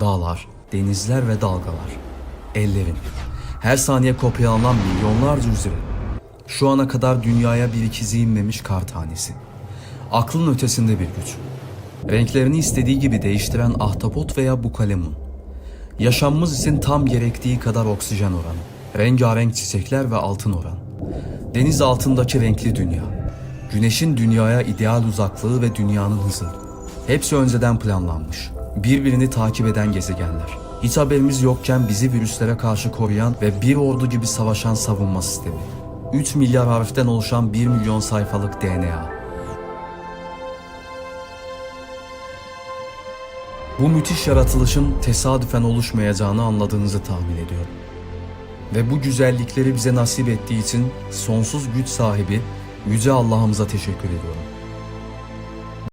Dağlar, denizler ve dalgalar. Ellerin. Her saniye kopyalanan milyonlarca hücre. Şu ana kadar dünyaya bir ikizi inmemiş kar tanesi. Aklın ötesinde bir güç. Renklerini istediği gibi değiştiren ahtapot veya bukalemun. Yaşamımız için tam gerektiği kadar oksijen oranı. Rengarenk çiçekler ve altın oran. Deniz altındaki renkli dünya. Güneşin dünyaya ideal uzaklığı ve dünyanın hızı. Hepsi önceden planlanmış. Birbirini takip eden gezegenler. Hiç haberimiz yokken bizi virüslere karşı koruyan ve bir ordu gibi savaşan savunma sistemi. 3 milyar harften oluşan 1 milyon sayfalık DNA. Bu müthiş yaratılışın tesadüfen oluşmayacağını anladığınızı tahmin ediyorum. Ve bu güzellikleri bize nasip ettiği için sonsuz güç sahibi Yüce Allah'ımıza teşekkür ediyorum.